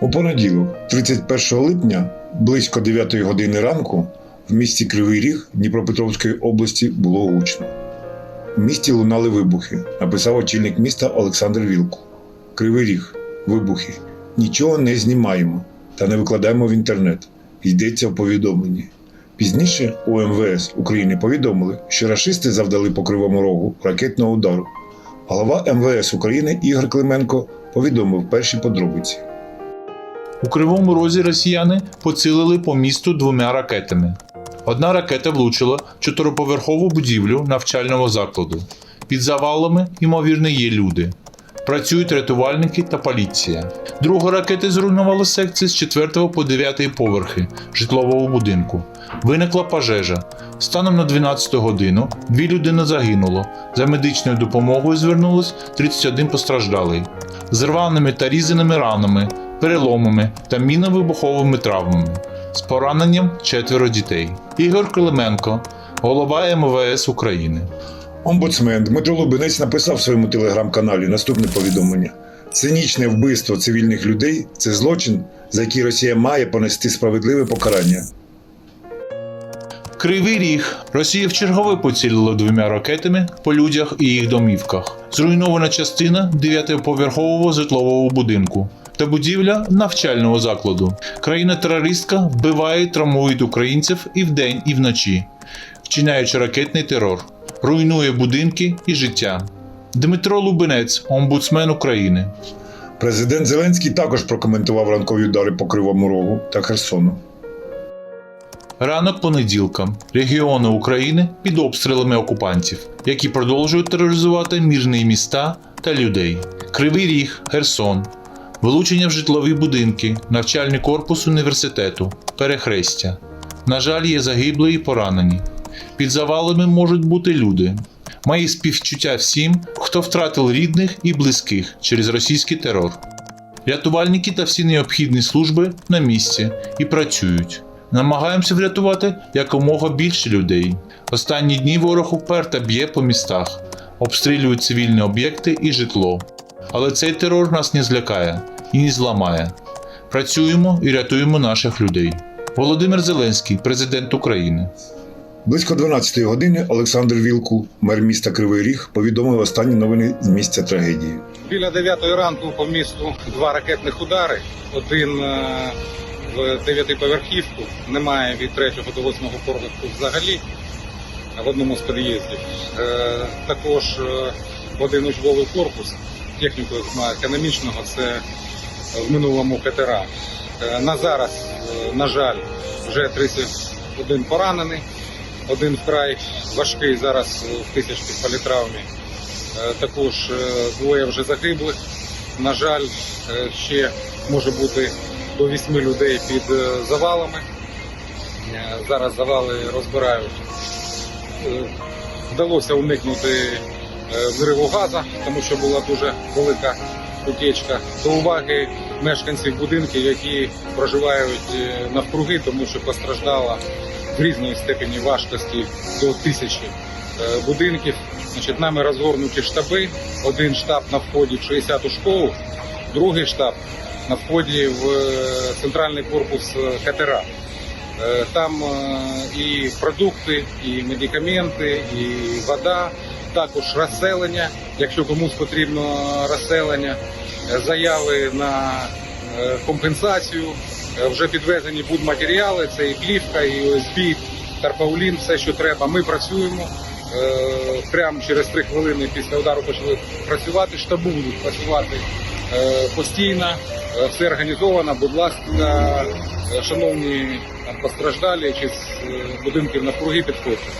У понеділок, 31 липня, близько 9 години ранку, в місті Кривий Ріг Дніпропетровської області було гучно. В місті лунали вибухи, написав очільник міста Олександр Вілкул. Кривий Ріг, вибухи. Нічого не знімаємо та не викладаємо в інтернет. Йдеться в повідомленні. Пізніше у МВС України повідомили, що рашисти завдали по кривому рогу ракетного удару. Голова МВС України Ігор Клименко повідомив перші подробиці. У Кривому Розі росіяни поцілили по місту двома ракетами. Одна ракета влучила чотириповерхову будівлю навчального закладу. Під завалами, ймовірно, є люди. Працюють рятувальники та поліція. Друга ракета зруйнувала секції з 4 по 9 поверхи житлового будинку. Виникла пожежа. Станом на 12 годину дві людини загинуло. За медичною допомогою звернулось 31 постраждалий. З рваними та різаними ранами, переломами та мінно-вибуховими травмами. З пораненням четверо дітей. Ігор Клименко, голова МВС України. Омбудсмен Дмитро Лубинець написав в своєму телеграм-каналі наступне повідомлення: цинічне вбивство цивільних людей це злочин, за який Росія має понести справедливе покарання. Кривий ріг. Росія вчергове поцілила двома ракетами по людях і їх домівках. Зруйнована частина 9-поверхового житлового будинку та будівля навчального закладу. Країна-терористка вбиває і травмує українців і вдень, і вночі, вчиняючи ракетний терор, руйнує будинки і життя. Дмитро Лубинець, омбудсмен України. Президент Зеленський також прокоментував ранкові удари по Кривому Рогу та Херсону. Ранок понеділка. Регіони України під обстрілами окупантів, які продовжують тероризувати мирні міста та людей. Кривий Ріг, Херсон, вилучення в житлові будинки, навчальний корпус університету, перехрестя. На жаль, є загиблі і поранені. Під завалами можуть бути люди. Мої співчуття всім, хто втратив рідних і близьких через російський терор. Рятувальники та всі необхідні служби на місці і працюють. Намагаємося врятувати якомога більше людей. Останні дні ворог уперто б'є по містах, обстрілюють цивільні об'єкти і житло. Але цей терор нас не злякає і не зламає. Працюємо і рятуємо наших людей. Володимир Зеленський, президент України. Близько 12-ї години Олександр Вілкул, мер міста Кривий Ріг, повідомив останні новини з місця трагедії. Біля 9-ї ранку по місту два ракетних удари. Один е, в дев'ятиповерхівку, немає від 3 до 8 поверху взагалі в одному з під'їздів. Е, Також е, в один учбовий корпус техніку економічного, це в минулому катера. Е, На зараз, е, на жаль, вже 31 поранений, один вкрай важкий зараз в тисячній політравмі. Е, Також двоє вже загиблих. На жаль, ще може бути до вісьми людей під завалами. Зараз завали розбирають. Вдалося уникнути е, взриву газу, тому що була дуже велика утечка. До уваги мешканців будинків, які проживають е, навкруги, тому що постраждала в різної степені важкості до тисячі е, будинків. Значить, нами розгорнуті штаби. Один штаб на вході в 60-ту школу, другий штаб на вході в центральний корпус катера. Там і продукти, і медикаменти, і вода, також розселення. Якщо комусь потрібно розселення, Е, заяви на е, компенсацію. Е, Вже підвезені будматеріали, це і плівка, і ОСБ, тарпаулін, все, що треба. Ми працюємо. Прямо через три хвилини після удару почали працювати. Штабу будуть працювати постійно. Все організовано. Будь ласка, шановні постраждалі чи з будинків навкруги підходьте.